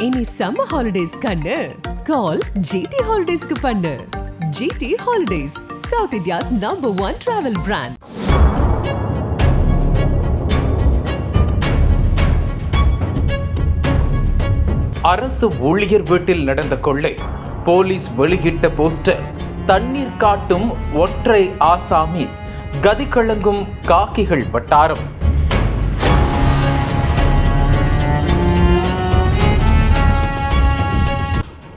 இனி summer holidays கண்ணு. கால் GT ஹாலிடேஸ்க்கு பண்ணு. GT Holidays South India's number one travel brand அரசு ஊழியர் வீட்டில் நடந்த கொள்ளை. போலீஸ் வெளியிட்ட போஸ்டர் தண்ணீர் காட்டும் ஒற்றை ஆசாமி. கதி கலங்கும் காக்கிகள் வட்டாரம்.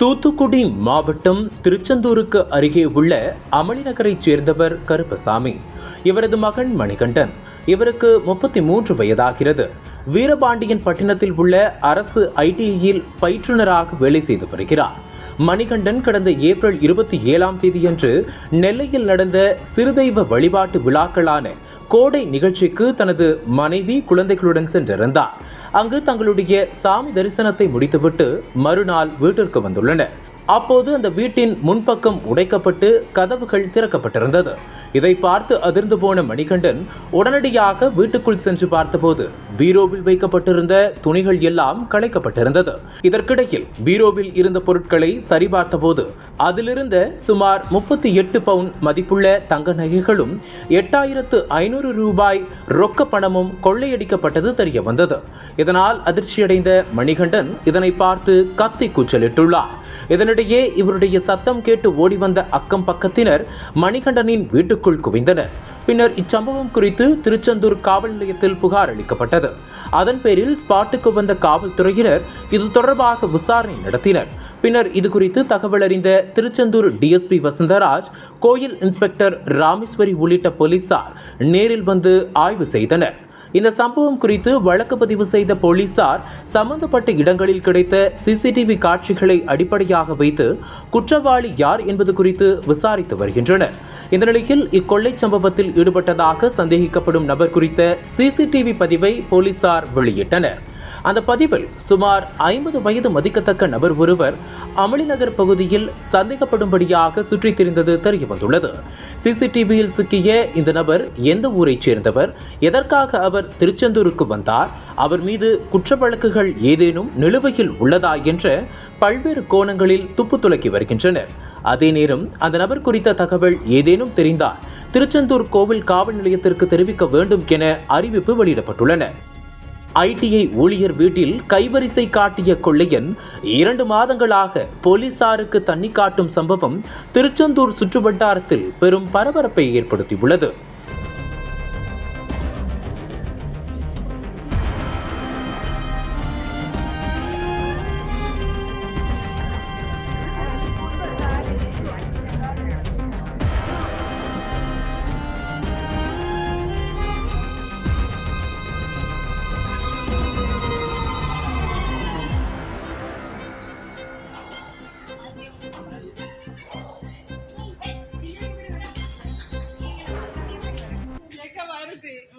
தூத்துக்குடி மாவட்டம் திருச்செந்தூருக்கு அருகே உள்ள அமளிநகரைச் சேர்ந்தவர் கருப்பசாமி. இவரது மகன் மணிகண்டன். இவருக்கு முப்பத்தி மூன்று வயதாகிறது. வீரபாண்டியன் பட்டினத்தில் உள்ள அரசு ஐடிஐயில் பயிற்றுனராக வேலை செய்து வருகிறார். மணிகண்டன் கடந்த ஏப்ரல் இருபத்தி ஏழாம் தேதியன்று நெல்லையில் நடந்த சிறுதெய்வ வழிபாட்டு விழாக்களான கோடை நிகழ்ச்சிக்கு தனது மனைவி குழந்தைகளுடன் சென்றிருந்தார். அங்கு தங்களுடைய சாமி தரிசனத்தை முடித்துவிட்டு மறுநாள் வீட்டிற்கு வந்துள்ளனர். அப்போது அந்த வீட்டின் முன்பக்கம் உடைக்கப்பட்டு கதவுகள் திறக்கப்பட்டிருந்தது. இதை பார்த்து அதிர்ந்து போன மணிகண்டன் உடனடியாக வீட்டுக்குள் சென்று பார்த்தபோது பீரோவில் வைக்கப்பட்டிருந்த துணிகள் எல்லாம் களைக்கப்பட்டிருந்தது. இதற்கிடையில் பீரோவில் இருந்த பொருட்களை சரிபார்த்தபோது அதிலிருந்த சுமார் முப்பத்தி எட்டு பவுன் மதிப்புள்ள தங்க நகைகளும் எட்டாயிரத்து ஐநூறு ரூபாய் ரொக்க பணமும் கொள்ளையடிக்கப்பட்டது தெரிய வந்தது இதனால் அதிர்ச்சியடைந்த மணிகண்டன் இதனை பார்த்து கத்தி கூச்சலிட்டுள்ளார். இதனிடையே இவருடைய சத்தம் கேட்டு ஓடி வந்த அக்கம் பக்கத்தினர் மணிகண்டனின் வீட்டுக்குள் குவிந்தனர். பின்னர் இச்சம்பவம் குறித்து திருச்செந்தூர் காவல் நிலையத்தில் புகார் அளிக்கப்பட்டது. அதன் பேரில் ஸ்பாட்டுக்கு வந்த காவல்துறையினர் இது தொடர்பாக விசாரணை நடத்தினர். பின்னர் இது குறித்து தகவல் அறிந்த திருச்செந்தூர் டிஎஸ்பி வசந்தராஜ் கோயில் இன்ஸ்பெக்டர் ராமேஸ்வரி உள்ளிட்ட போலீசார் நேரில் வந்து ஆய்வு செய்தனர். இந்த சம்பவம் குறித்து வழக்கு பதிவு செய்த போலீசார் சம்பந்தப்பட்ட இடங்களில் கிடைத்த சிசிடிவி காட்சிகளை அடிப்படையாக வைத்து குற்றவாளி யார் என்பது குறித்து விசாரித்து வருகின்றனர். இந்த நிலையில் இக்கொள்ளை சம்பவத்தில் ஈடுபட்டதாக சந்தேகிக்கப்படும் நபர் குறித்த சிசிடிவி பதிவை போலீசார் வெளியிட்டனர். அந்த பதிவில் சுமார் ஐம்பது வயது மதிக்கத்தக்க நபர் ஒருவர் அமளிநகர் பகுதியில் சந்தேகப்படும்படியாக சுற்றித் திரிந்தது தெரிய வந்துள்ளது. சிசிடிவியில் சிக்கிய இந்த நபர் எந்த ஊரைச் சேர்ந்தவர்? எதற்காக அவர் திருச்செந்தூருக்கு வந்தார்? அவர் மீது குற்ற வழக்குகள் ஏதேனும் நிலுவையில் உள்ளதா என்ற பல்வேறு கோணங்களில் துப்பு துலக்கி வருகின்றனர். அதே நேரம் அந்த நபர் குறித்த தகவல் ஏதேனும் தெரிந்தால் திருச்செந்தூர் கோவில் காவல் நிலையத்திற்கு தெரிவிக்க வேண்டும் என அறிவிப்பு வெளியிடப்பட்டுள்ளன. ஐடிஐ ஊழியர் வீட்டில் கைவரிசை காட்டிய கொள்ளையன் இரண்டு மாதங்களாக போலீசாருக்கு தண்ணி காட்டும் சம்பவம் திருச்செந்தூர் சுற்றுவட்டாரத்தில் பெரும் பரபரப்பை ஏற்படுத்தியுள்ளது.